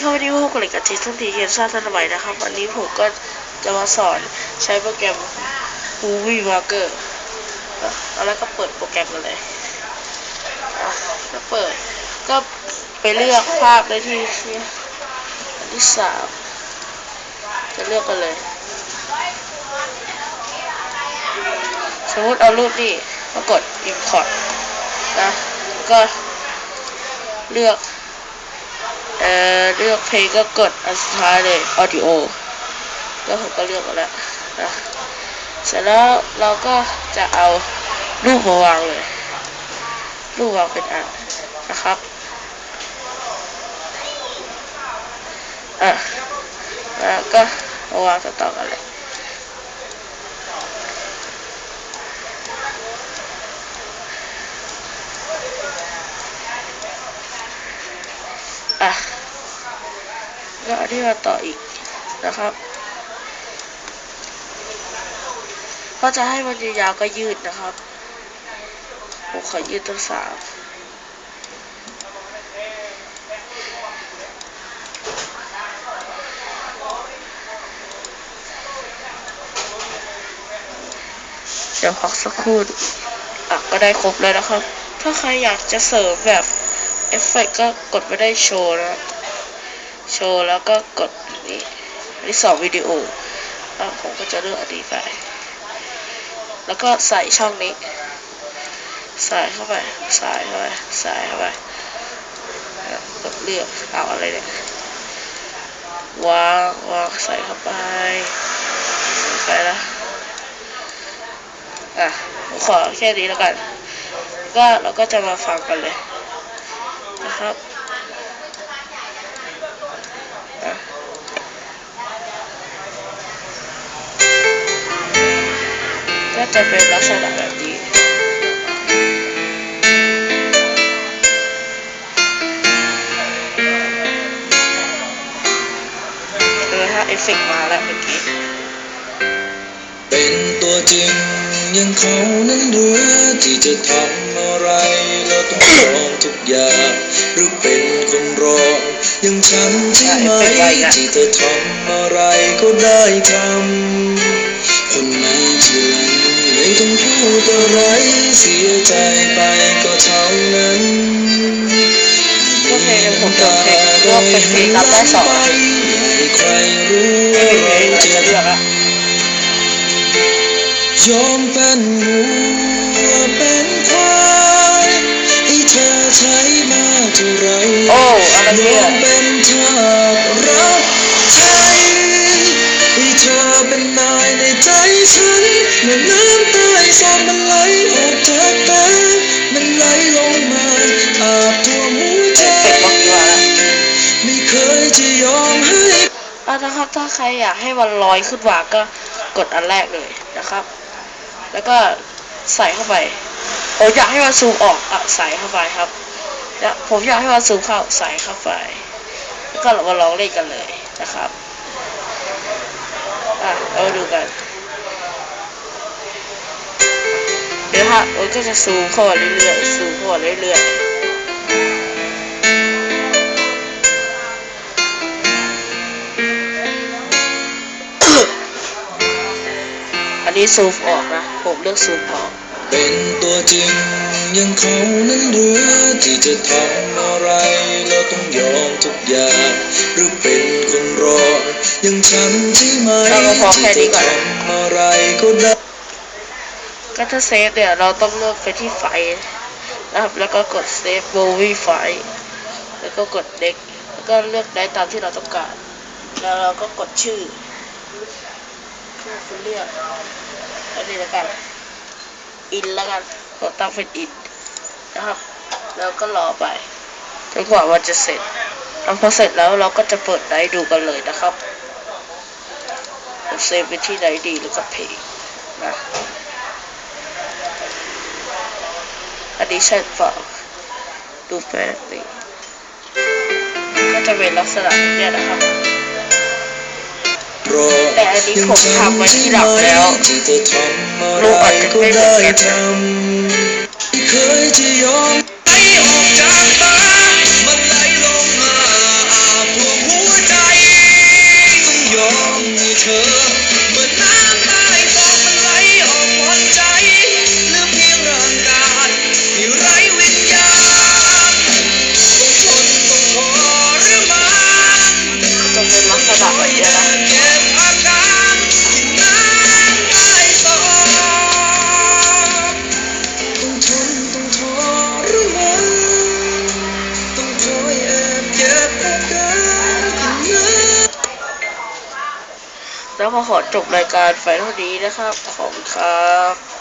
เข้าวันนี้พบกับเล็กกับทีสันทีเกมซ่าทันใหม่นะครับ วันนี้ผมก็จะมาสอนใช้โปรแกรม Movie Maker อะตอนแรกก็เปิดโปรแกรมกันเลยก็เปิดก็ไปเลือกภาพได้ที่ที่อันที่สามจะเลือกกันเลย สมมติเอารูปนี่มากด Import นะก็เลือก เอ่อเลือกเพลงก็กดอันสุดท้ายเลยออดิโอแล้วผมก็เลือกมาแล้วนะเสร็จแล้วเราก็จะเอารูปมาวางเลยรูปวางเป็นอันนะครับอะแล้วก็มาวางต่อๆกันเลย แล้วอันนี้มาต่ออีกนะครับก็จะให้มันยาวๆก็ยืดนะครับผมขอยืดตั้งสามเดี๋ยวพักสักครู่อะก็ได้ครบแล้วนะครับ ถ้าใครอยากจะเสริมแบบเอฟเฟกต์ก็กดไปได้โชว์นะ โชว์แล้วก็กดนี่อันนี้สองวิดีโออะผมก็จะเลือกอันนี้ไป แล้วก็ใส่ช่องนี้ ใส่เข้าไป ใส่เข้าไป ใส่เข้าไปกดเลือก เอาอะไรเนี่ยวางวางใส่เข้าไปใส่ไปแล้วอะผมขอแค่นี้แล้วกัน ก็เราก็จะมาฟังกันเลยนะครับ ก็จะเป็นลักษณะแบบนี้ เออถ้าเอฟเฟกต์มาแล้วเมื่อกี้ เป็นตัวจริงยังเขานั้นเหลือที่จะทำอะไรแล้วต้องยอมทุกอย่างหรือเป็นคนรองยังฉันใช่ไหมที่เธอทำอะไรก็ได้ทำคนมาที หลังไม่ต้องพูดอะไรเสียใจไปก็เท่านั้นก็เพลงเดี๋ยวผมจดเพลงก็เป็นเพลงรับได้สองไม่ใครรู้ว่าเป็นเพลงเราจะจะเลือกอะยอมเป็นวัวเป็นควายให้เธอใช้มาเท่าไรโอ้อะไรเนี่อยมเป็นทาสรับใช้ให้เธอเป็น ใจฉันเมื่อน้ำใต้ซอมมันไหลออกจากตามันไหลลงมาอาบทั่วหัวใจไม่เคยจะยอมให้อะนะครับถ้าใครอยากให้มันลอยขึ้นมาก็กดอันแรกเลยนะครับ แล้วก็ใส่เข้าไปผมอยากให้มันซูมออกอะใส่เข้าไปครับแล้วผมอยากให้มันซูมเข้าใส่เข้าไป แล้วก็เรามาลองเล่นกันเลยนะครับ อะเราดูกัน เดี๋ยวฮะมันก็จะซูมเข้ามาเรื่อยๆ ซูมเข้ามาเรื่อยๆอันนี้ซูมออกนะ ผมเลือกซูมออก เป็นตัวจริงยังเขานั้นเหลือที่จะทำอะไรแล้วต้องยอมทุกอย่างหรือเป็นคนรองยังฉันใช่ไหมเราก็พอแค่นี้ที่ก่อนจะทำอะไรก็ได้ ก็ถ้าเซฟเนี่ย เราต้องเลือกไปที่ไฟนะครับ แล้วก็กดเซฟโบวี่ไฟแล้วก็กดเด็กแล้วก็เลือกได้ตามที่เราต้องการ แล้วเราก็กดชื่อชื่อคุณเลือกอันนี้แล้วกันอินแล้วกันผมตั้งเป็นอินนะครับ แล้วก็รอไปจนกว่ามันจะเสร็จแล้วพอเสร็จแล้วเราก็จะเปิดไดดูกันเลยนะครับเซฟไปที่ไดดีแล้วก็เพลงนะ addition for movement ก็จะเป็นลักษณะเนี่นะครับ แต่อันนี้ผมทำไว้ที่หลับแล้วรูปอาจจะไม่เหมือนกันเคยอมไปออกจากบ้านมันไหลลงมาหัวใจต้องยอมเธอ แล้วพอขอจบรายการไฟเท่านี้นะครับ ขอบคุณครับ